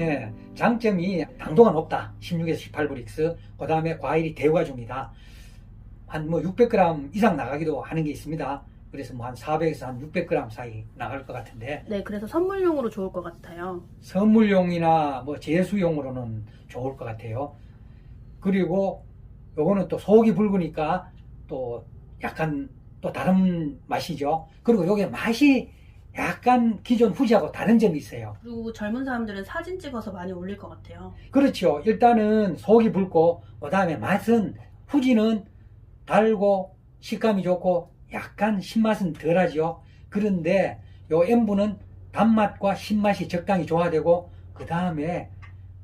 예, 장점이 당도가 높다. 16에서 18브릭스. 그 다음에 과일이 대우가 줍니다. 한 뭐 600g 이상 나가기도 하는 게 있습니다. 그래서 뭐 한 400에서 한 600g 사이 나갈 것 같은데 네, 그래서 선물용으로 좋을 것 같아요. 선물용이나 뭐 제수용으로는 좋을 것 같아요. 그리고 요거는 또 속이 붉으니까 또 약간 또 다른 맛이죠. 그리고 요게 맛이 약간 기존 후지하고 다른 점이 있어요. 그리고 젊은 사람들은 사진 찍어서 많이 올릴 것 같아요. 그렇죠. 일단은 속이 붉고 그다음에 맛은 후지는 달고 식감이 좋고 약간 신맛은 덜하죠. 그런데 요 엠부는 단맛과 신맛이 적당히 조화되고 그 다음에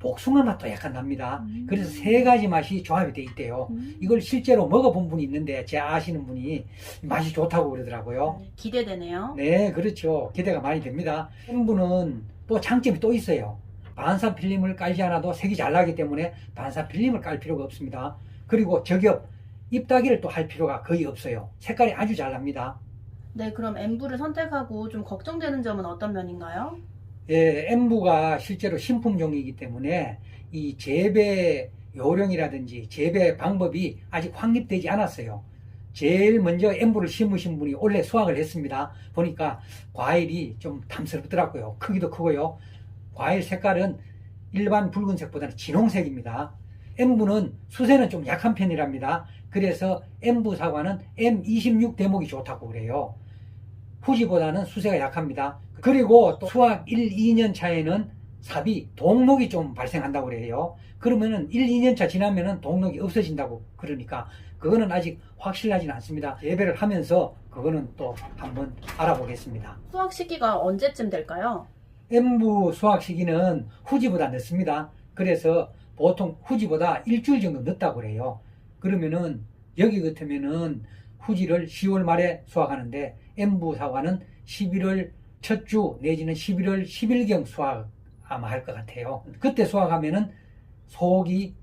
복숭아 맛도 약간 납니다. 음. 그래서 세 가지 맛이 조합이 돼 있대요. 음. 이걸 실제로 먹어본 분이 있는데 제 아시는 분이 맛이 좋다고 그러더라고요. 네, 기대되네요. 네, 그렇죠. 기대가 많이 됩니다. 엠부는 또 장점이 또 있어요. 반사 필름을 깔지 않아도 색이 잘 나기 때문에 반사 필름을 깔 필요가 없습니다. 그리고 저겹, 입다기를 또 할 필요가 거의 없어요. 색깔이 아주 잘 납니다. 네, 그럼 엠부를 선택하고 좀 걱정되는 점은 어떤 면인가요? 예, 엠부가 실제로 신품종이기 때문에 이 재배 요령이라든지 재배 방법이 아직 확립되지 않았어요. 제일 먼저 엠부를 심으신 분이 원래 수확을 했습니다. 보니까 과일이 좀 탐스럽더라고요. 크기도 크고요. 과일 색깔은 일반 붉은색보다는 진홍색입니다. 엠부는 수세는 좀 약한 편이랍니다. 그래서 엠부 사과는 M26 대목이 좋다고 그래요. 후지보다는 수세가 약합니다. 그리고 또 수확 1, 2년 차에는 삽이 동록이 좀 발생한다고 그래요. 그러면은 1, 2년 차 지나면은 동록이 없어진다고 그러니까 그거는 아직 확실하지는 않습니다. 예배를 하면서 그거는 또 한번 알아보겠습니다. 수확 시기가 언제쯤 될까요? 엠부 수확 시기는 후지보다 늦습니다. 그래서 보통 후지보다 일주일 정도 늦다고 그래요. 그러면은 여기 같으면은 후지를 10월 말에 수확하는데 엠부 사과는 11월 첫 주 내지는 11월 10일경 수확 아마 할 것 같아요. 그때 수확하면은 속이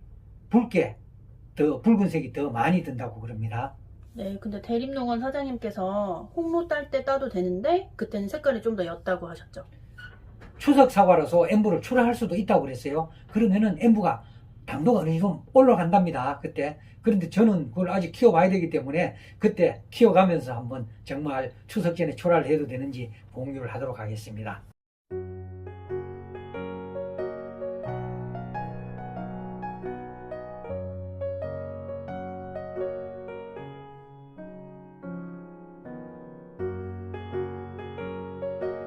붉게 더 붉은색이 더 많이 든다고 그럽니다. 네, 근데 대림농원 사장님께서 홍로 딸 때 따도 되는데 그때는 색깔이 좀 더 옅다고 하셨죠. 추석 사과로서 엠부를 출하할 수도 있다고 그랬어요. 그러면은 엠부가 당도가 어느 정도 올라간답니다. 그때. 그런데 저는 그걸 아직 키워봐야 되기 때문에 그때 키워가면서 한번 정말 추석 전에 출하를 해도 되는지 공유를 하도록 하겠습니다.